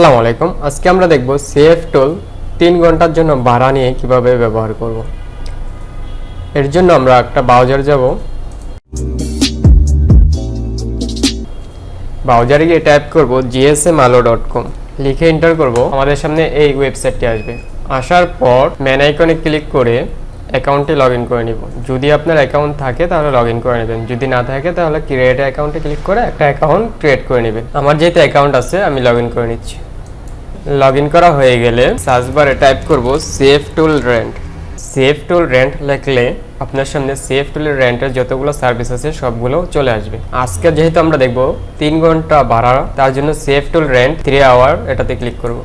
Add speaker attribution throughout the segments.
Speaker 1: আসসালামু আলাইকুম। আজকে আমরা দেখব সেফ টুল তিন ঘণ্টার জন্য ভাড়া নিয়ে কীভাবে ব্যবহার করব। এর জন্য আমরা একটা ব্রাউজার যাব। ব্রাউজারে গিয়ে টাইপ করব জিএসএম আলো ডট কম লিখে এন্টার করব। আমাদের সামনে এই ওয়েবসাইটটি আসবে। আসার পর ম্যান আইকনে ক্লিক করে অ্যাকাউন্টে লগ ইন করে নিব। যদি আপনার অ্যাকাউন্ট থাকে তাহলে লগ ইন করে নেবেন। যদি না থাকে তাহলে ক্রিয়েট অ্যাকাউন্টে ক্লিক করে একটা অ্যাকাউন্ট ক্রিয়েট করে নেবেন। আমার যেহেতু অ্যাকাউন্ট আছে, আমি লগ ইন করে নিচ্ছি। লগ ইন করা হয়ে গেলে সার্চ বারে টাইপ করব safe tool rent. Safe tool rent লিখলে আপনার সামনে সেফ টুলের রেন্টের যতগুলো সার্ভিস আছে সবগুলো চলে আসবে। আজকে যেহেতু আমরা দেখব তিন ঘণ্টা ভাড়া তার জন্য safe tool rent three hour এটাতে ক্লিক করব।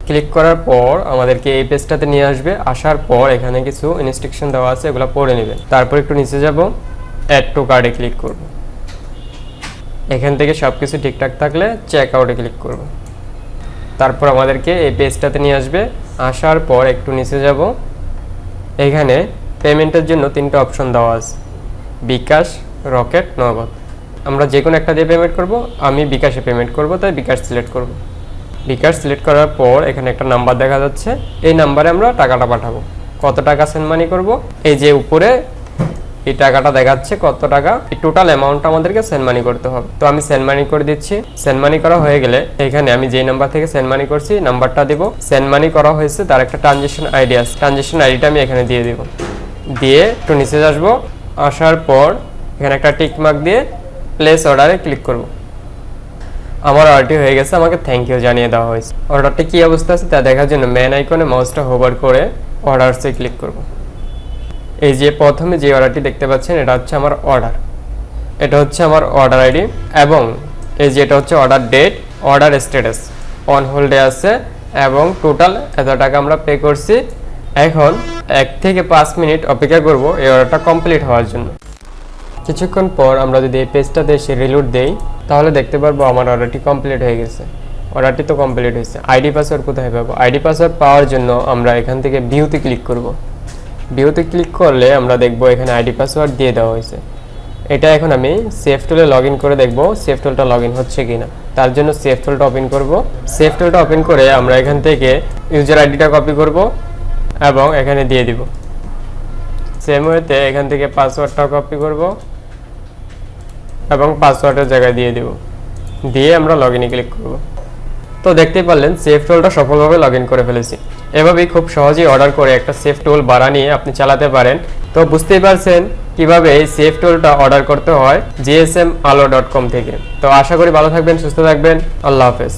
Speaker 1: ক্লিক করার পর আমাদেরকে এই পেজটাতে নিয়ে আসবে। আসার পর এখানে কিছু ইনস্ট্রাকশন দেওয়া আছে, এগুলো পড়ে নেবেন। তারপর একটু নিচে যাব, অ্যাড টু কার্ডে ক্লিক করব। এখান থেকে সব কিছু ঠিকঠাক থাকলে চেক আউটে ক্লিক করব। তারপর আমাদেরকে এই পেজটাতে নিয়ে আসবে। আসার পর একটু নিচে যাব। এখানে পেমেন্টের জন্য তিনটা অপশন দেওয়া আছে। বিকাশ, রকেট, নগদ। আমরা যে কোনো একটা দিয়ে পেমেন্ট করব, আমি বিকাশে পেমেন্ট করব, তাই বিকাশ সিলেক্ট করব। বিকাশ সিলেক্ট করার পর এখানে একটা নাম্বার দেখা যাচ্ছে। এই নাম্বারে আমরা টাকাটা পাঠাবো। কত টাকা সেন্ড মানি করব? এই যে উপরে এই টাকাটা দেখাচ্ছে কত টাকা? এই টোটাল অ্যামাউন্টটা আমাদেরকে সেন্ড মানি করতে হবে। তো আমি সেন্ড মানি করে দিচ্ছি। সেন্ড মানি করা হয়ে গেলে এখানে আমি যেই নাম্বার থেকে সেন্ড মানি করছি নাম্বারটা দিব। সেন্ড মানি করা হয়েছে, তার একটা ট্রানজেকশন আইডি আছে। ট্রানজেকশন আইডিটা আমি এখানে দিয়ে দিব। দিয়ে একটু নিচে আসব। আসার পর এখানে একটা টিক মার্ক দিয়ে প্লেস অর্ডারে ক্লিক করব। আমার অর্ডারটি হয়ে গেছে, আমাকে থ্যাংক ইউ জানিয়ে দেওয়া হয়েছে। অর্ডারটা কী অবস্থা আছে তা দেখার জন্য ম্যান আইকনে মাউসটা হোভার করে অর্ডারসে ক্লিক করব। এই যে প্রথমে যে অর্ডারটি দেখতে পাচ্ছেন, এটা হচ্ছে আমার অর্ডার। এটা হচ্ছে আমার অর্ডার আইডি এবং এই যে এটা হচ্ছে order date, order status. On হোল্ডে আছে এবং টোটাল এত টাকা আমরা পে করছি। এখন এক থেকে পাঁচ মিনিট অপেক্ষা করব এই অর্ডারটা কমপ্লিট হওয়ার জন্য। কিছুক্ষণ পর আমরা যদি এই পেজটাতে এসে রিলোড দেই, তাহলে দেখতে পারব আমার অর্ডারটি কমপ্লিট হয়ে গেছে। অর্ডারটি তো কমপ্লিট হয়েছে। আইডি পাসওয়ার্ড কোথায় পাবো? আইডি পাসওয়ার্ড পাওয়ার জন্য আমরা এখান থেকে ভিউতে ক্লিক করব। ভিউতে ক্লিক করলে আমরা দেখব এখানে আইডি পাসওয়ার্ড দিয়ে দেওয়া হয়েছে। এটা এখন আমি সেফ টুলে লগ করে দেখব সেফ টুলটা লগ হচ্ছে কিনা। তার জন্য সেফ টুলটা ওপেন করব। সেফ টুলটা ওপেন করে আমরা এখান থেকে ইউজার আইডিটা কপি করব এবং এখানে দিয়ে দিব। সেম ওয়েতে এখান থেকে পাসওয়ার্ডটা কপি করব এবং পাসওয়ার্ডের জায়গায় দিয়ে দিব। দিয়ে আমরা লগ ইনে ক্লিক করব। তো দেখতেই পারলেন সেফ টোলটা সফলভাবে লগ করে ফেলেছি। এভাবেই খুব সহজেই অর্ডার করে একটা সেফ টোল বাড়া নিয়ে আপনি চালাতে পারেন। তো বুঝতেই পারছেন কীভাবে এই সেফ টোলটা অর্ডার করতে হয় জিএসএম আলো ডট কম থেকে। তো আশা করি ভালো থাকবেন, সুস্থ থাকবেন, আল্লাহ হাফেজ।